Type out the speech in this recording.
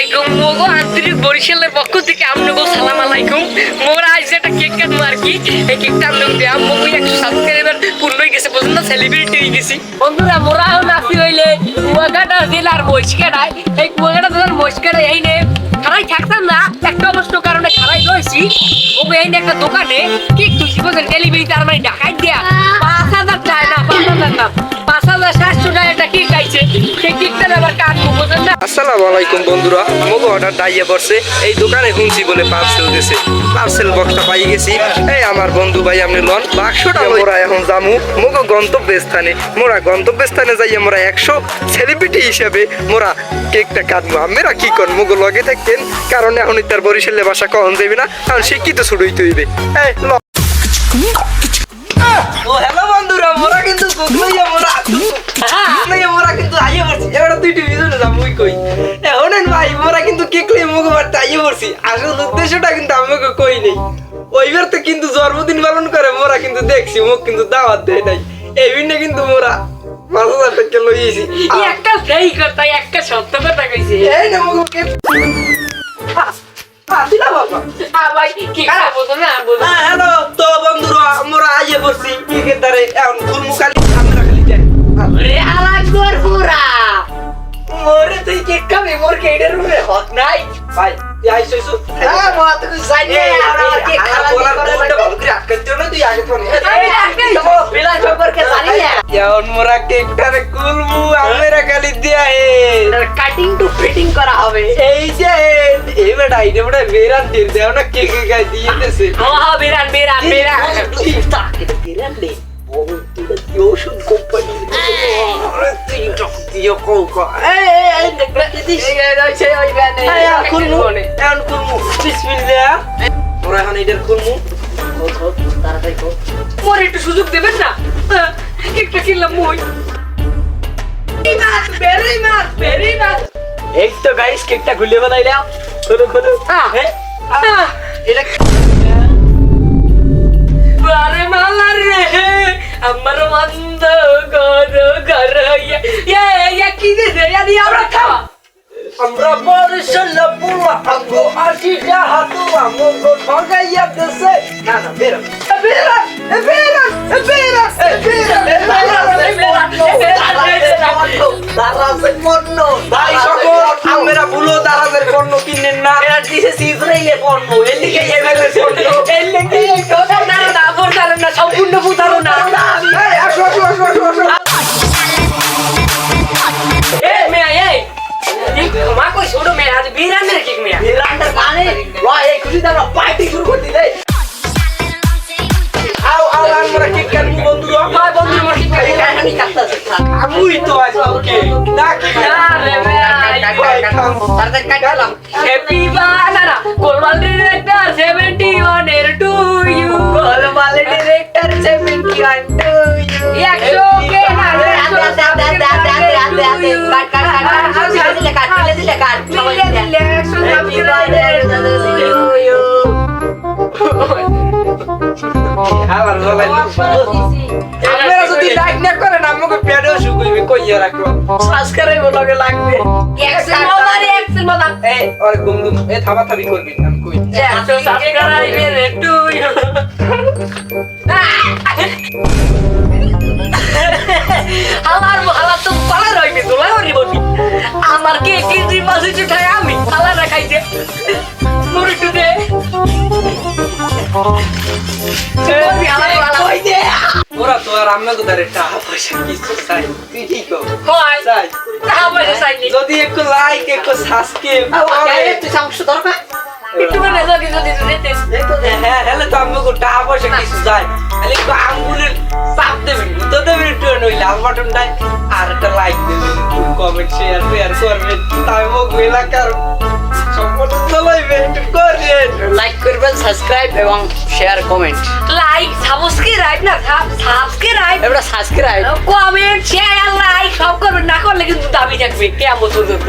আলাইকুম। মোগো আন্তরিক বরিশালের পক্ষ থেকে আপনাকে সালাম আলাইকুম। মোরা আজ একটা কেক কাটবো আর কি। এই কেকটা আপনাকে দেওয়া মোগো একশো সাবস্ক্রাইবার পূর্ণ হয়ে গেছে পর্যন্ত সেলিব্রিটি হয়ে গেছি। বন্ধুরা মোরা আসি হইলে কুয়াকাটা জেলার মহিষকাটায় এই কুয়াকাটা জেলার মহিষকাটায় এই নে খারাই থাকতাম না একটা অবশ্য কারণে খারাই রয়েছি। ওকে এই নে একটা দোকানে কেক তুলছি বলছেন ডেলিভারি তার মানে ঢাকায় দেয়া পাঁচ হাজার চায় না পাঁচ হাজার না পাঁচ হাজার আসসালামু আলাইকুম বন্ধুরা। মগো অর্ডার ডাইয়া পড়ছে। এই দোকানে শুনছি বলে পার্সেল দিছে। পার্সেল বক্সটা পাই গেছি। এই আমার বন্ধু ভাই আপনি লন বাক্সটা মোরা এখন জামু মগো গন্তব্য স্থানে মোরা গন্তব্য স্থানে যাইয়া মোরা একশো সেলিব্রিটি হিসেবে মোরা কেকটা কাটবো। আমরা কি কর মগো লগে থাকতেন কারণ এখন তার বরিশালে বাসা কখন যাবি না? কারণ শিক্ষিত শুরুই তৈবে এই ল। ও হ্যালো বন্ধুরা মোরা কিন্তু গুগলাইয়া মোরা কই? এ ভাই মোরা কিন্তু কেকলে মুখ মারতে আইয়ে পড়ছি। আসল উদ্দেশ্যটা কিন্তু আমাকে কই নেই। ওইবার তো কিন্তু জন্মদিন পালন করে মোরা কিন্তু দেখছি মুখ কিন্তু দাওয়াত দেয় নাই। এই কিন্তু মোরা পাঁচ হাজার টাকা লইয়েছি একটা সেই কথা একটা সত্য কথা কইছে। এই না মুখ কি হ্যাঁ হ্যালো তো বন্ধুরা মোরা আইয়ে পড়ছি। কেকের দ্বারে এখন খুলমু আমরা খালি যাই। রে পুরা মোরে তুই কেক খাবি? মোর কেকের উপরে হক নাই। ভাই তুই আইসইছো হ্যাঁ মা তুই সাইডে আমরা কেক খাওয়া বিলা সম্পর্কে জানি না কাটিং টু ফিটিং করা হবে। হ্যাঁ হ্যাঁ বেরান বেরান বেরান মোর একটু সুযোগ দেবেন না হ্যাঁ, কিনলাম মই এই তো গাইস কেকটা খুলে বানাইলাম খোলো খোলো হ্যাঁ এটা বারে মালা রে আমার মন্দ গর গর ইয়া ইয়া কি দে ইয়া আমরা খাওয়া আমরা বরিশাল পুরা আঙ্গো আসি যাহাতু আমগো ঠগাইয়া দেশে না না বেরা বেরা বেরা বেরা ভাই সকল আমরা ভুলো দারাজের পণ্য কিনেন না এরা দিছে সিজরাইলে পণ্য এর লিগে এভাবে এর আও আও আমরা কেক কাটবো বন্ধুরা ভাই বন্ধু আমার কেক খাই আমুই তো আজ ওকে ডাকি আরে মেয়া হ্যাপি বানানা গোলমাল ডিরেক্টর 71 এর to you Golmaal director 71 two ইউ একশো কে আবার বলাই যদি লাইক না করেন আমাকে পেডও শুকুইবে কইয়া রাখো সাবস্ক্রাইব লগে লাগবে। একশো মারি একশো মারা এই ওর গুম গুম এ থাবা থাবি করবি না কই? একশো সাবস্ক্রাইবের টু ইউ আমার হালা তো পালা রইবে দোলা হরি আমার কে কেজি চুঠাই আমি হালা দে আমরা তো তারে টাকা পয়সা কিছু চাই। তুই ঠিক কর? হয়। চাই। টাকা পয়সা চাইনি যদি একটু লাইক একটু সাবস্ক্রাইব একটু মানে যদি যদি দিতে হ্যাঁ তো টাকা পয়সা কিছু চাই। খালি একটু আঙ্গুলের চাপ দেবেন তো দেবেন একটু ওই লাল বাটনটাই আর একটা লাইক দেবেন কমেন্ট শেয়ার শেয়ার করবেন। তাই চলাইবে একটু করবেন লাইক করবেন সাবস্ক্রাইব এবং শেয়ার কমেন্ট লাইক সাবস্ক্রাইব না সাবস্ক্রাইব এবার সাবস্ক্রাইব কমেন্ট শেয়ার লাইক সব করবেন না করলে কিন্তু দাবি থাকবে। কেমন পর্যন্ত